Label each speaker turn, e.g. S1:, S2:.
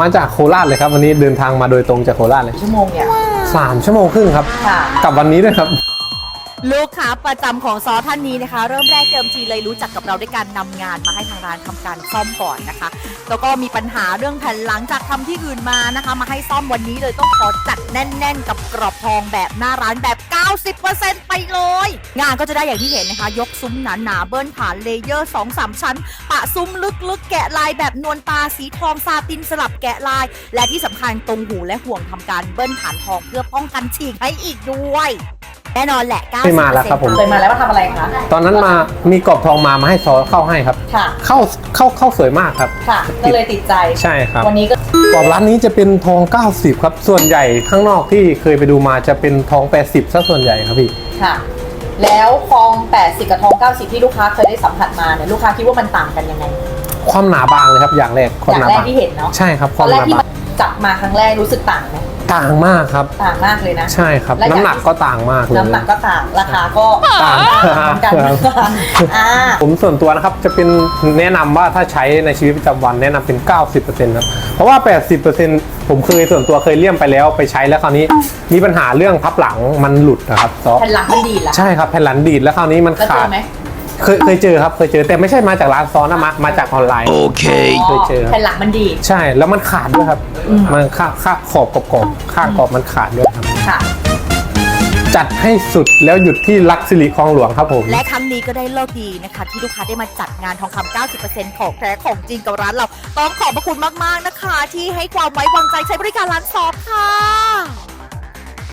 S1: มาจากโคราชเลยครับวันนี้เดินทางมาโดยตรงจากโคราชเลย
S2: ชั่วโมงเนี่ย
S1: สามชั่วโมงครึ่งครับ
S2: ค่ะ
S1: กลับวันนี้ด้วยครับ
S3: ลูกค้าประจำของซอท่านนี้นะคะ เริ่มแรกเดิมทีเลยรู้จักกับเราด้วยการนำงานมาให้ทางร้านทำการซ่อมก่อนนะคะ แล้วก็มีปัญหาเรื่องแผ่นหลังจากทำที่อื่นมานะคะ มาให้ซ่อมวันนี้เลยต้องขอจัดแน่น ๆ กับกรอบทองแบบหน้าร้านแบบ 90%ไปเลย งานก็จะได้อย่างที่เห็นนะคะ ยกซุ้มหนาๆเบิ้ลผ่านเลเยอร์ 2-3 ชั้น ปะซุ้มลึกๆ แกะลายแบบนวลตาสีทองซาตินสลับแกะลาย และที่สำคัญตรงหูและห่วงทำการเบิ้ลฐานทองเพื่อป้องกันฉีกให้อีกด้วย แน่นอนแหละ90%
S1: ไม่มาแล้วครับผม
S2: เคยมาแล้วมาทำอะไรคะ
S1: ตอนนั้นมามีกรอบทองมามาให้ซอเข้าให้ครับ
S2: ค่ะ
S1: เข้าเข้าเข้าสวยมากครับ
S2: ค่ะ ก็เลยติดใจ
S1: ใช่ครับ
S2: วันนี้ก็
S1: กรอบร้านนี้จะเป็นทอง 90 ครับ ส่วนใหญ่ข้างนอกที่เคยไปดูมาจะเป็นทอง 80ซะส่วนใหญ่ครับพี่
S2: ค่ะ แล้วทอง 80 กับทอง 90 ที่ลูกค้าเคยได้สัมผัสมาเนี่ย ลูกค้าคิดว่ามันต่างกันยังไง
S1: ความหนาบางเลยครับอย่างแรกความ
S2: อย่า
S1: ห
S2: ง
S1: นา
S2: แรก
S1: บาง
S2: ที่เห็นเนาะ
S1: ใช่ครับค
S2: ตอ
S1: วาม
S2: น
S1: ห
S2: แรก
S1: นา
S2: ที่
S1: บาง
S2: มัน จับมาครั้งแรกรู้สึกต่างไหม
S1: ต่างมากครับ
S2: ต่างมากเลยนะ
S1: ใช่ครับ
S2: และอย่าง
S1: น้ำหนักก็ต่างมากเลย
S2: น้ำหนักก็ต่างราคาก็
S1: ต่าง
S2: เหมือนกัน
S1: ครับ
S2: อ่า
S1: ผมส่วนตัวนะครับจะเป็นแนะนำว่าถ้าใช้ในชีวิตประจำวันแนะนำเป็น 90%ครับเพราะว่า 80%ผมเคยส่วนตัวเคยเลี่ยมไปแล้วไปใช้แล้วคราวนี้มีปัญหาเรื่องพับหลังมันหลุดนะครับซอฟ
S2: แผ่นหลังมันดีดละ
S1: ใช่ครับแผ่นหลังดีดแล้วคราวนี้มัน
S2: แล้วเจ
S1: ขาด
S2: อไหม
S1: เคยเคยเจอครับเคยเจอแต่ไม่ใช่มาจากร้านซ้อนนะมามาจากออนไลน์
S4: Okay.
S1: เคยเจอครับ
S2: แผ่นหลังมันดีด
S1: ใช่แล้วมันขาดด้วยครับ มันค่าค่าขอบกรอบๆข้างกรอบมันขาดด้วยครับ
S2: ค่ะ
S1: จัดให้สุดแล้วหยุดที่ลักซิลิคลองหลวงครับผม
S3: และครั้งนี้ก็ได้เลิกดีนะคะ ที่ลูกค้าได้มาจัดงานทองคำ 90%ของแท้ของจริงกับร้านเรา ต้องขอบพระคุณมาก ๆ นะคะ ที่ให้ความไว้วางใจใช้บริการร้านซอฟค่ะ